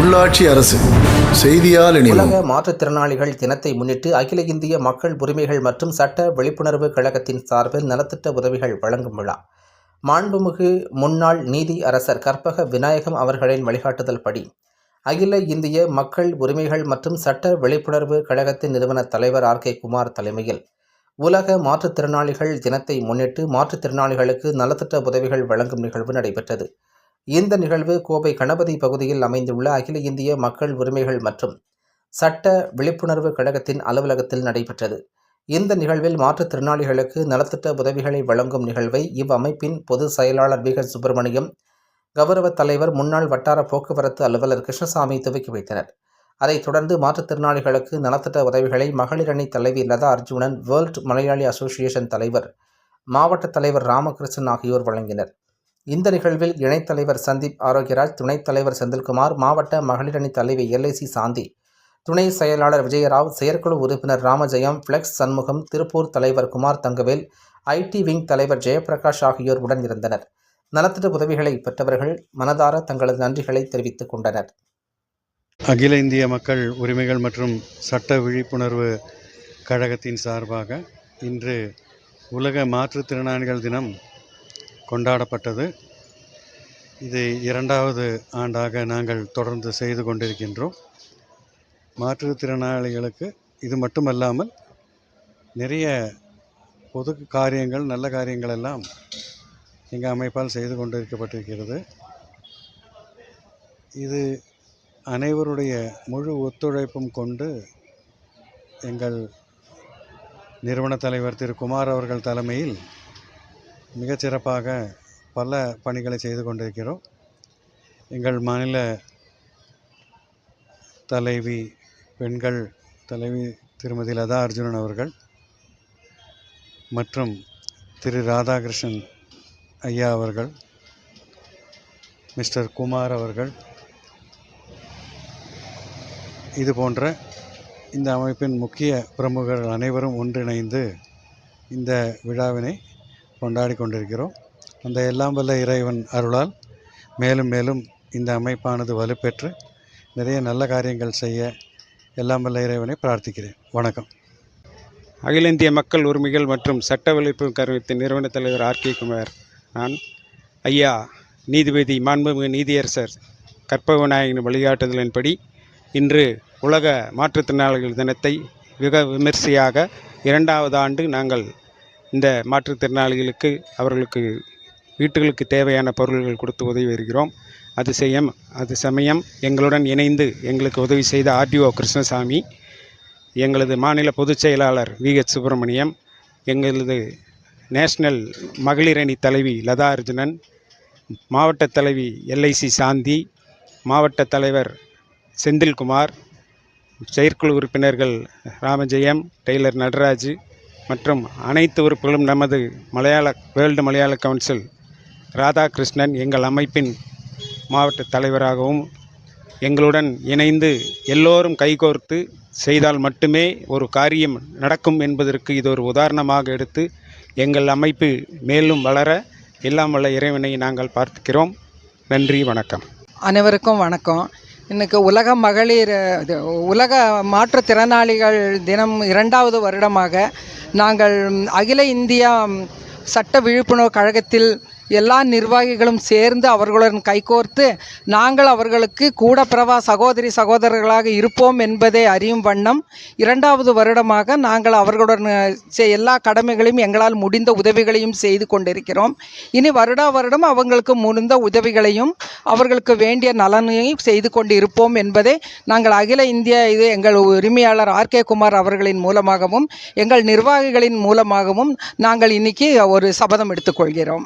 உள்ளாட்சி அரசு செய்தியால் உலக மாற்றுத்திறனாளிகள் தினத்தை முன்னிட்டு அகில இந்திய மக்கள் உரிமைகள் மற்றும் சட்ட விழிப்புணர்வு கழகத்தின் சார்பில் நலத்திட்ட உதவிகள் வழங்கும் விழா. மாண்புமிகு முன்னாள் நீதி அரசர் கற்பக விநாயகம் அவர்களின் வழிகாட்டுதல் படி அகில இந்திய மக்கள் உரிமைகள் மற்றும் சட்ட விழிப்புணர்வு கழகத்தின் நிறுவன தலைவர் ஆர். கே. குமார் தலைமையில் உலக மாற்றுத்திறனாளிகள் தினத்தை முன்னிட்டு மாற்றுத்திறனாளிகளுக்கு நலத்திட்ட உதவிகள் வழங்கும் நிகழ்வு நடைபெற்றது. இந்த நிகழ்வு கோவை கணபதி பகுதியில் அமைந்துள்ள அகில இந்திய மக்கள் உரிமைகள் மற்றும் சட்ட விழிப்புணர்வு கழகத்தின் அலுவலகத்தில் நடைபெற்றது. இந்த நிகழ்வில் மாற்றுத்திறனாளிகளுக்கு நலத்திட்ட உதவிகளை வழங்கும் நிகழ்வை இவ்வமைப்பின் பொது செயலாளர் வி. ஹெச் சுப்பிரமணியம் கௌரவ தலைவர் முன்னாள் வட்டார போக்குவரத்து அலுவலர் கிருஷ்ணசாமி துவக்கி வைத்தனர். அதைத் தொடர்ந்து மாற்றுத்திறனாளிகளுக்கு நலத்திட்ட உதவிகளை மகளிர் அணி தலைவி லதா அர்ஜுனன் வேர்ல்ட் மலையாளி அசோசியேஷன் தலைவர் மாவட்ட தலைவர் ராமகிருஷ்ணன் ஆகியோர் வழங்கினர். இந்த நிகழ்வில் இணைத்தலைவர் சந்தீப் ஆரோக்கியராஜ் துணைத் தலைவர் செந்தில்குமார் மாவட்ட மகளிர் அணி தலைவி எல்ஐசி சாந்தி துணை செயலாளர் விஜயராவ் செயற்குழு உறுப்பினர் ராமஜெயம் ஃப்ளெக்ஸ் சண்முகம் திருப்பூர் தலைவர் குமார் தங்கவேல் ஐடி விங் தலைவர் ஜெயபிரகாஷ் ஆகியோர் உடன் இருந்தனர். நலத்திட்ட உதவிகளை பெற்றவர்கள் மனதார தங்களது நன்றிகளை தெரிவித்துக் கொண்டனர். அகில இந்திய மக்கள் உரிமைகள் மற்றும் சட்ட விழிப்புணர்வு கழகத்தின் சார்பாக இன்று உலக மாற்றுத்திறனாளிகள் தினம் கொண்டாடப்பட்டது. இது இரண்டாவது ஆண்டாக நாங்கள் தொடர்ந்து செய்து கொண்டிருக்கின்றோம். மாற்றுத்திறனாளிகளுக்கு இது மட்டுமல்லாமல் நிறைய பொது காரியங்கள் நல்ல காரியங்கள் எல்லாம் எங்கள் அமைப்பால் செய்து கொண்டிருக்கப்பட்டிருக்கிறது. இது அனைவருடைய முழு ஒத்துழைப்பும் கொண்டு எங்கள் நிறுவன தலைவர் திரு குமார் அவர்கள் தலைமையில் மிகச்சிறப்பாக பல பணிகளை செய்து கொண்டிருக்கிறோம். எங்கள் மாநில தலைவி பெண்கள் தலைவி திருமதி லதா அர்ஜுனன் அவர்கள் மற்றும் திரு ராதாகிருஷ்ணன் ஐயா அவர்கள் மிஸ்டர் குமார் அவர்கள் இது போன்ற இந்த அமைப்பின் முக்கிய பிரமுகர்கள் அனைவரும் ஒன்றிணைந்து இந்த விழாவினை கொண்டாடி கொண்டிருக்கிறோம் அந்த எல்லாம் வல்ல இறைவன் அருளால் மேலும் மேலும் இந்த அமைப்பானது வலுப்பெற்று நிறைய நல்ல காரியங்கள் செய்ய எல்லாம் வல்ல இறைவனை பிரார்த்திக்கிறேன். வணக்கம். அகில இந்திய மக்கள் உரிமைகள் மற்றும் சட்ட விழிப்புணர்வு கருவித்தின் நிறுவன தலைவர் ஆர். கே. குமார். நான் ஐயா நீதிபதி மாண்புமிகு நீதியரசர் கற்பக வழிகாட்டுதலின்படி இன்று உலக மாற்றுத்திறனாளிகள் தினத்தை மிக விமர்சையாக இரண்டாவது ஆண்டு நாங்கள் இந்த மாற்றுத்திறனாளிகளுக்கு அவர்களுக்கு வீட்டுகளுக்கு தேவையான பொருள்கள் கொடுத்து உதவி வருகிறோம். அது செய்யம் அது சமயம் எங்களுடன் இணைந்து எங்களுக்கு உதவி செய்த ஆர்டிஓ கிருஷ்ணசாமி எங்களது மாநில பொதுச் செயலாளர் வி. ஹெச் சுப்பிரமணியம் எங்களது நேஷனல் மகளிர் அணி தலைவி லதா அர்ஜுனன் மாவட்ட தலைவி எல்ஐசி சாந்தி மாவட்ட தலைவர் செந்தில்குமார் செயற்குழு உறுப்பினர்கள் ராமஜெயம் டெய்லர் நடராஜ் மற்றும் அனைத்து உறுப்புகளும் நமது மலையாள வேர்ல்டு மலையாள கவுன்சில் ராதாகிருஷ்ணன் எங்கள் அமைப்பின் மாவட்ட தலைவராகவும் எங்களுடன் இணைந்து எல்லோரும் கைகோர்த்து செய்தால் மட்டுமே ஒரு காரியம் நடக்கும் என்பதற்கு இது ஒரு உதாரணமாக எடுத்து எங்கள் அமைப்பு மேலும் வளர எல்லாம் வல்ல இறைவனை நாங்கள் பார்த்துக்கிறோம் நன்றி வணக்கம். அனைவருக்கும் வணக்கம். இன்னைக்கு உலக மகளிர் இது உலக மாற்றுத்திறனாளிகள் தினம் இரண்டாவது வருடமாக நாங்கள் அகில இந்தியா சட்ட விழிப்புணர்வு கழகத்தில் எல்லா நிர்வாகிகளும் சேர்ந்து அவர்களுடன் கைகோர்த்து நாங்கள் அவர்களுக்கு கூடப்பிரவா சகோதரி சகோதரர்களாக இருப்போம் என்பதை அறியும் வண்ணம் இரண்டாவது வருடமாக நாங்கள் அவர்களுடன் செ- எல்லா கடமைகளையும் எங்களால் முடிந்த உதவிகளையும் செய்து கொண்டிருக்கிறோம். இனி வருடா வருடம் அவங்களுக்கு முடிந்த உதவிகளையும் அவர்களுக்கு வேண்டிய நலனையும் செய்து கொண்டு இருப்போம் என்பதை நாங்கள் அகில இந்திய இது எங்கள் உரிமையாளர் ஆர். கே. குமார் அவர்களின் மூலமாகவும் எங்கள் நிர்வாகிகளின் மூலமாகவும் நாங்கள் இன்னைக்கு ஒரு சபதம் எடுத்துக்கொள்கிறோம்.